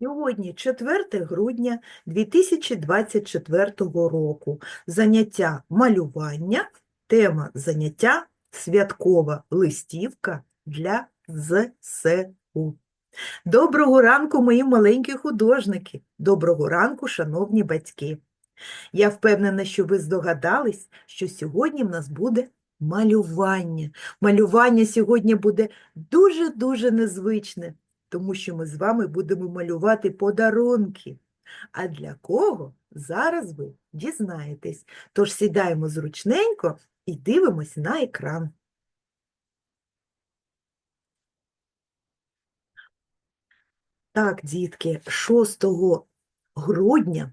Сьогодні 4 грудня 2024 року. Заняття малювання, тема заняття святкова листівка для ЗСУ. Доброго ранку, мої маленькі художники! Доброго ранку, шановні батьки! Я впевнена, що ви здогадались, що сьогодні в нас буде малювання. Малювання сьогодні буде дуже-дуже незвичне, тому що ми з вами будемо малювати подарунки. А для кого? Зараз ви дізнаєтесь. Тож сідаємо зручненько і дивимось на екран. Так, дітки, 6 грудня,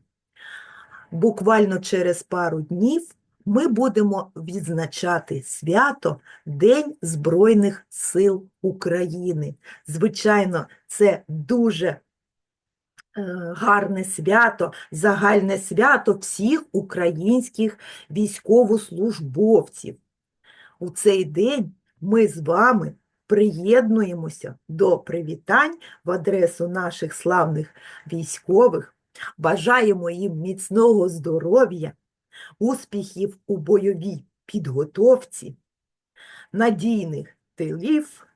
буквально через пару днів, ми будемо відзначати свято День Збройних сил України. Звичайно, це дуже е, гарне свято, загальне свято всіх українських військовослужбовців. У цей день ми з вами приєднуємося до привітань в адресу наших славних військових, бажаємо їм міцного здоров'я, успіхів у бойовій підготовці, надійних тилів,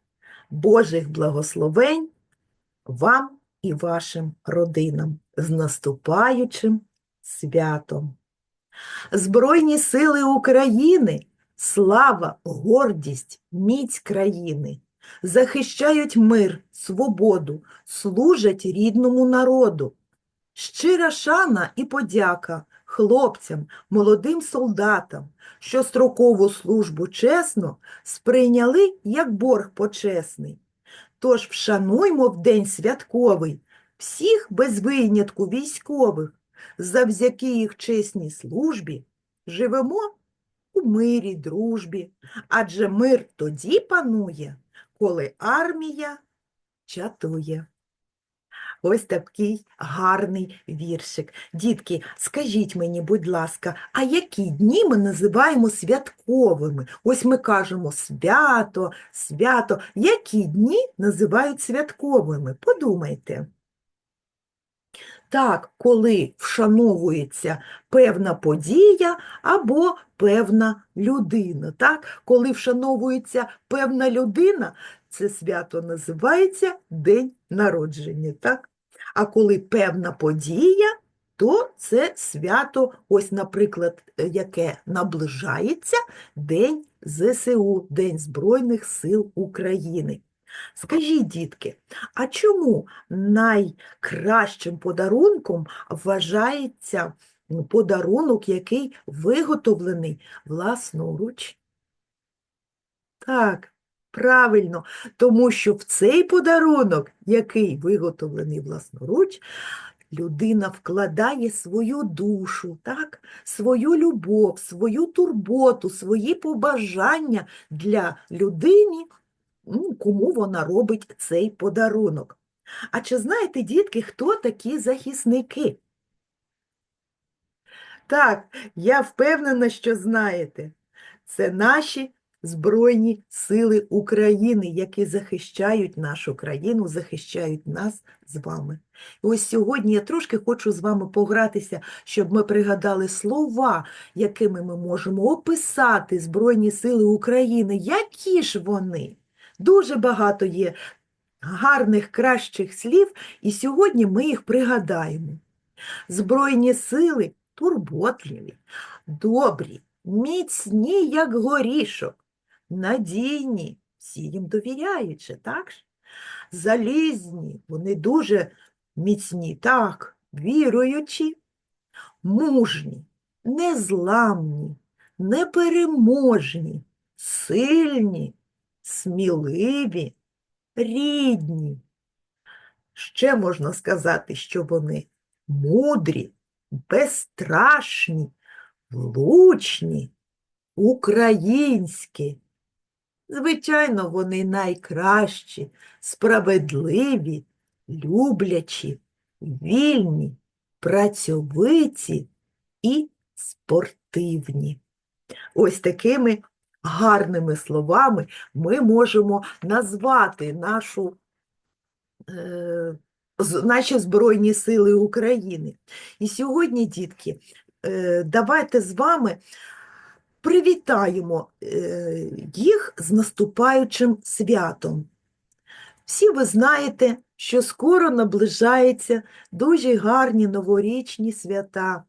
Божих благословень вам і вашим родинам з наступаючим святом. Збройні сили України, слава, гордість, міць країни, захищають мир, свободу, служать рідному народу. Щира шана і подяка хлопцям, молодим солдатам, що строкову службу чесно сприйняли як борг почесний. Тож вшануймо в день святковий всіх без винятку військових, завдяки їх чесній службі живемо у мирі, дружбі, адже мир тоді панує, коли армія чатує. Ось такий гарний віршик. Дітки, скажіть мені, будь ласка, а які дні ми називаємо святковими? Ось ми кажемо свято, свято. Які дні називають святковими? Подумайте. Так, коли вшановується певна подія або певна людина. Так? Коли вшановується певна людина, це свято називається День народження. Так? А коли певна подія, то це свято, ось, наприклад, е, яке наближається День ЗСУ, День Збройних сил України. Скажіть, дітки, а чому найкращим подарунком вважається подарунок, який виготовлений власноруч? Так, правильно, тому що в цей подарунок, який виготовлений власноруч, людина вкладає свою душу, так? свою любов, свою турботу, свої побажання для людини, ну, кому вона робить цей подарунок. А чи знаєте, дітки, хто такі захисники? Так, я впевнена, що знаєте. Це наші Збройні сили України, які захищають нашу країну, захищають нас з вами. І ось сьогодні я трошки хочу з вами погратися, щоб ми пригадали слова, якими ми можемо описати Збройні сили України. Які ж вони? Дуже багато є гарних, кращих слів, і сьогодні ми їх пригадаємо. Збройні сили турботливі, добрі, міцні, як горішок, надійні, всі їм довіряючи, так? Залізні, вони дуже міцні, так, віруючі, мужні, незламні, непереможні, сильні, сміливі, рідні. Ще можна сказати, що вони мудрі, безстрашні, влучні, українські. Звичайно, вони найкращі, справедливі, люблячі, вільні, працьовиті і спортивні. Ось такими гарними словами ми можемо назвати нашу е, наші Збройні Сили України. І сьогодні, дітки, е, давайте з вами привітаємо е, їх з наступаючим святом. Всі ви знаєте, що скоро наближаються дуже гарні новорічні свята.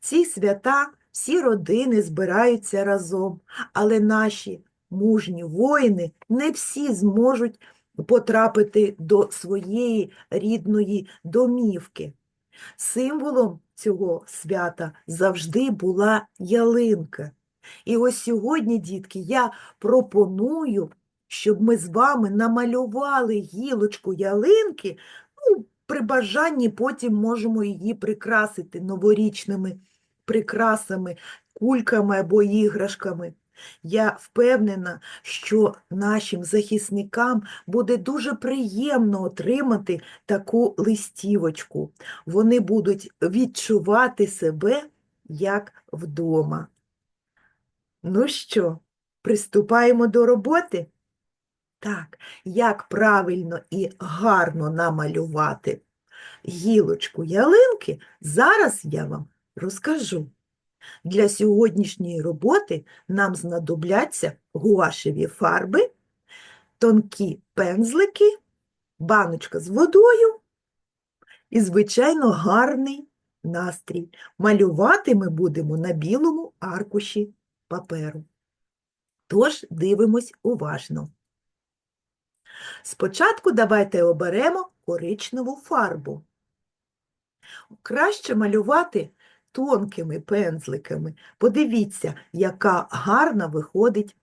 Ці свята всі родини збираються разом, але наші мужні воїни не всі зможуть потрапити до своєї рідної домівки. Символом цього свята завжди була ялинка. І ось сьогодні, дітки, я пропоную, щоб ми з вами намалювали гілочку ялинки. Ну, при бажанні потім можемо її прикрасити новорічними прикрасами, кульками або іграшками. Я впевнена, що нашим захисникам буде дуже приємно отримати таку листівочку. Вони будуть відчувати себе як вдома. Ну що, приступаємо до роботи? Так, як правильно і гарно намалювати гілочку ялинки, зараз я вам розкажу. Для сьогоднішньої роботи нам знадобляться гуашеві фарби, тонкі пензлики, баночка з водою і, звичайно, гарний настрій. Малювати ми будемо на білому аркуші паперу. Тож дивимось уважно. Спочатку давайте оберемо коричневу фарбу. Краще малювати тонкими пензликами. Подивіться, яка гарна виходить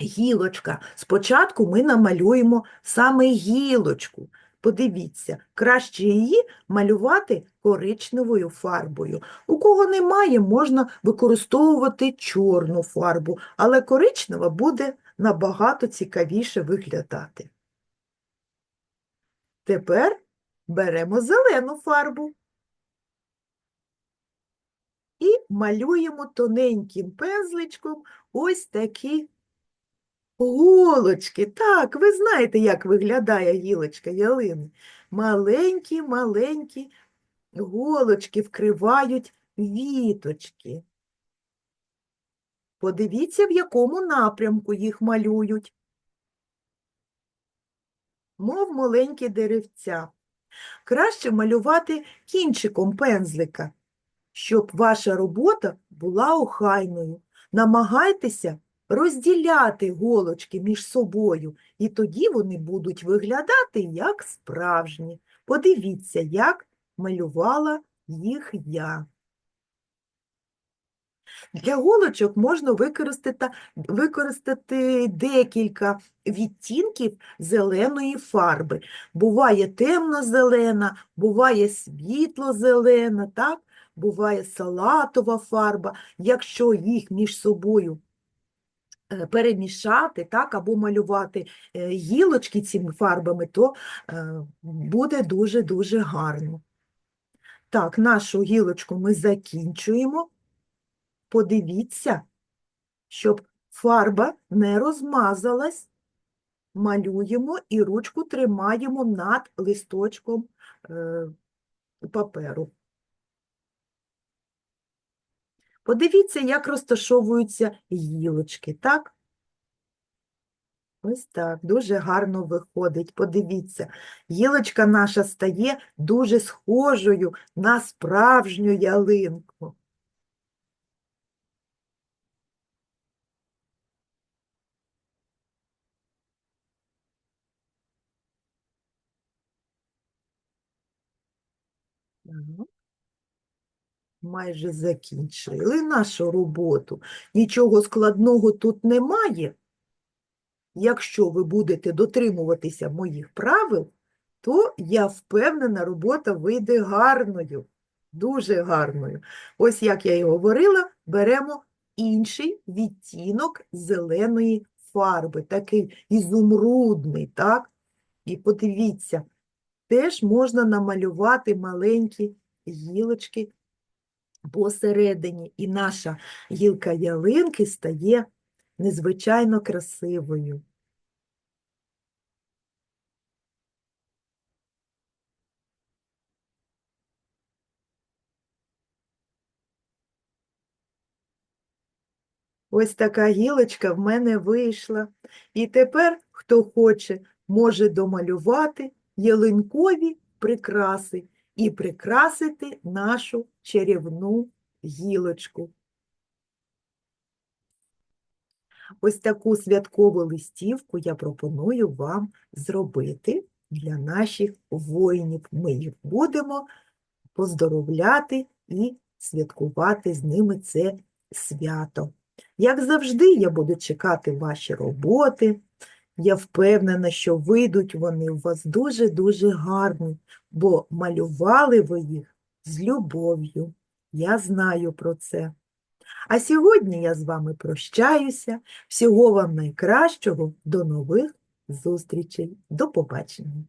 гілочка. Спочатку ми намалюємо саме гілочку. Подивіться, краще її малювати коричневою фарбою. У кого немає, можна використовувати чорну фарбу, але коричнева буде набагато цікавіше виглядати. Тепер беремо зелену фарбу і малюємо тоненьким пензличком ось такі голочки. Так, ви знаєте, як виглядає гілочка ялини. Маленькі-маленькі голочки вкривають віточки. Подивіться, в якому напрямку їх малюють. Мов маленькі деревця. Краще малювати кінчиком пензлика, щоб ваша робота була охайною. Намагайтеся розділяти голочки між собою, і тоді вони будуть виглядати як справжні. Подивіться, як малювала їх я. Для голочок можна використати, використати декілька відтінків зеленої фарби. Буває темно-зелена, буває світло-зелена, так? Буває салатова фарба. Якщо їх між собою е, перемішати, так, або малювати е, гілочки цими фарбами, то е, буде дуже-дуже гарно. Так, нашу гілочку ми закінчуємо. Подивіться, щоб фарба не розмазалась. Малюємо і ручку тримаємо над листочком паперу. Подивіться, як розташовуються гілочки, так? Ось так, дуже гарно виходить. Подивіться, гілочка наша стає дуже схожою на справжню ялинку. Так. Майже закінчили нашу роботу. Нічого складного тут немає. Якщо ви будете дотримуватися моїх правил, то я впевнена, робота вийде гарною, дуже гарною. Ось як я і говорила, беремо інший відтінок зеленої фарби, такий ізумрудний, так? І подивіться, теж можна намалювати маленькі гілочки посередині, і наша гілка ялинки стає незвичайно красивою. Ось така гілочка в мене вийшла. І тепер, хто хоче, може домалювати ялинкові прикраси і прикрасити нашу чарівну гілочку. Ось таку святкову листівку я пропоную вам зробити для наших воїнів. Ми їх будемо поздоровляти і святкувати з ними це свято. Як завжди, я буду чекати ваші роботи. Я впевнена, що вийдуть вони у вас дуже-дуже гарні, бо малювали ви їх з любов'ю. Я знаю про це. А сьогодні я з вами прощаюся. Всього вам найкращого. До нових зустрічей. До побачення.